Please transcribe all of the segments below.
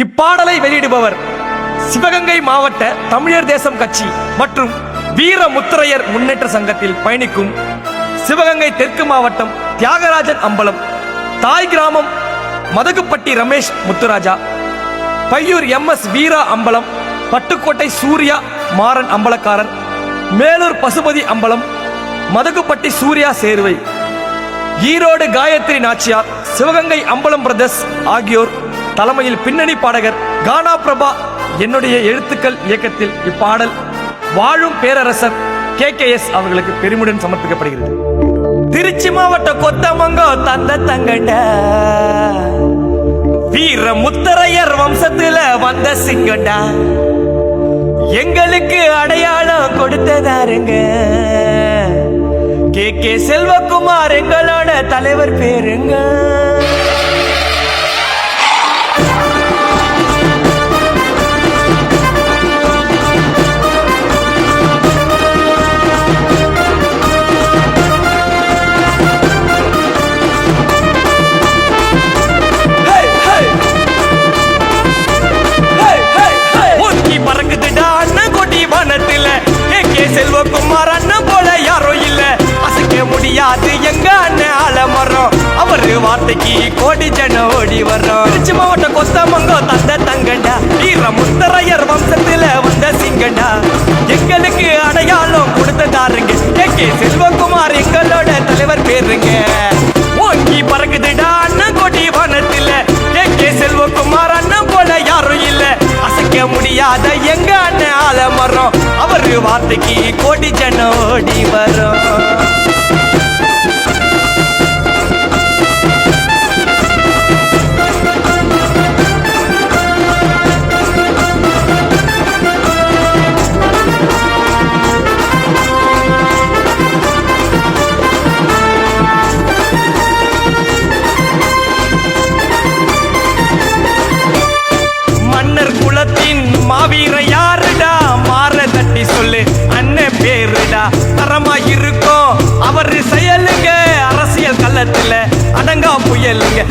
இப்பாடலை வெளியிடுபவர் சிவகங்கை மாவட்ட தமிழர் தேசம் கட்சி மற்றும் வீர முத்திரையர் முன்னேற்ற சங்கத்தில் பயணிக்கும் சிவகங்கை தெற்கு மாவட்டம் தியாகராஜன் அம்பலம் தாய் கிராமம் Madhakuppatti Ramesh Mutharaja Paiyur M S Veera Ambalam Pattukkottai Surya Maran Ambalakkarar Melur Pasupathi Ambalam Madhakuppatti Surya Servai Erode Gayathri Nachiyar Sivaganga Ambalam brothers ஆகியோர் தலைமையில் பின்னணி பாடகர் கானா பிரபா என்னுடைய எழுத்துக்கள் இயக்கத்தில் இப்பாடல் வாழும் பேரரசர் கே கே எஸ் அவர்களுக்கு பெருமுடன் சமர்ப்பிக்கப்படுகிறது. திருச்சி மாவட்ட கொத்தமங்கோ தந்த தங்கண்ட வீர முத்தரையர் வம்சத்துல வந்த சிங்கண்டா எங்களுக்கு அடையாளம் கொடுத்ததாருங்க. கே கே செல்வகுமார் எங்களோட தலைவர் பேருங்க. ஒரு வார்த்தைக்கு கோடி ஜனம் ஓடி வர்றோம். திருச்சி மாவட்டம் கொத்தமங்கோ தந்த தங்கண்டா வீர முத்தரையர் வம்சத்துல வந்த சிங்கண்டா எங்களுக்கு அடையாளம் கொடுத்ததாருங்க கே. கே. செல்வகுமார் எங்களோட தலைவர் பேருங்க. ஓங்கி பறக்குதுடா அண்ணன் கோடி வானத்துல. கே. கே. செல்வகுமார் அண்ணன் போல யாரும் இல்ல. அசைக்க முடியாத எங்க அண்ணன் ஆலமரம். அவரு வார்த்தைக்கு கோடி ஜனம் ஓடி வரும்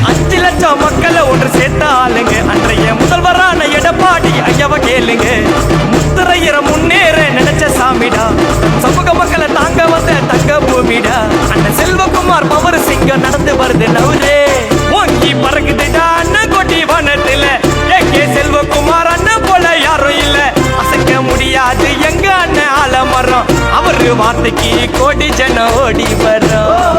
அஞ்சு லட்சம் மக்களை ஒன்று சேர்த்த ஆளுங்க. அன்றைய முதல்வரான எடப்பாடி ஐயவ கேளுங்க. முத்திரையர முன்னேற நினைச்ச சாமிடா. சமூக மக்களை தாங்க வந்த தங்க பூமிடா. அண்ணன் செல்வகுமார் பவர் சிங்கம் நடந்து வருது நவுரே. ஓங்கி பறக்குதுடா அண்ணன் கொட்டி வனத்துல. ஏகே செல்வகுமார் அண்ணன் போல யாரும் இல்ல. அசைக்க முடியாது எங்க அண்ணன் ஆலமரம். அவரு வார்த்தைக்கு கோடி ஜன ஓடி வரும்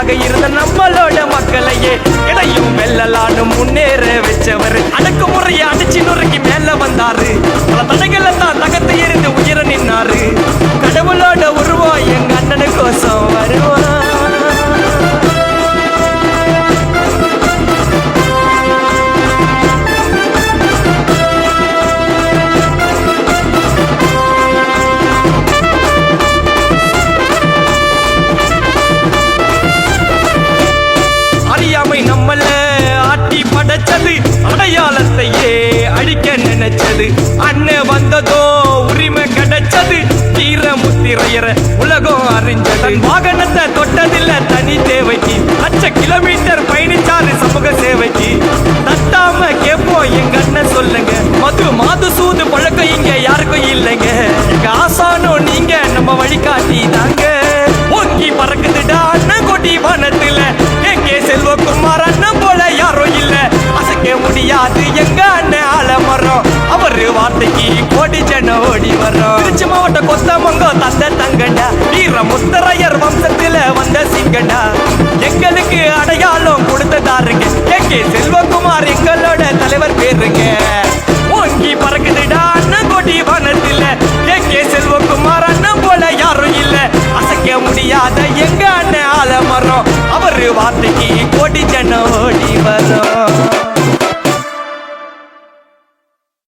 வெள்ளந்தியாக இருந்த நம்மளோட மக்களையே இடையும் வெல்லலான்னு முன்னேற வச்சவர். அடக்குமுறையை உயர உலகம் அறிஞ்சது. தன் வாகனத்தை தொட்டதில்ல தனி தேவைக்கு. லட்ச கிலோமீட்டர் பயணிச்சாரு சமூக நோக்கி கோடி ஜனம் ஓடி வரோம் திருச்சி மாவட்டம் கொத்தமங்கோ தந்த தங்கண்டா வீர முஸ்தரையர் வம்சத்துல வந்த சிங்கண்டா எங்களுக்கு அடையாளம் கொடுத்ததாருங்க எங்கே செல்வகுமார் எங்களோட தலைவர் பேருங்க. ஓங்கி பறக்குதுடா அண்ணன் கோடி வானத்தில். எங்கே செல்வகுமார் அண்ணன் போல யாரும் இல்ல. அசைக்க முடியாத எங்க அண்ணன் ஆலமரம். அவரு வார்த்தைக்கு கோடி ஜனம்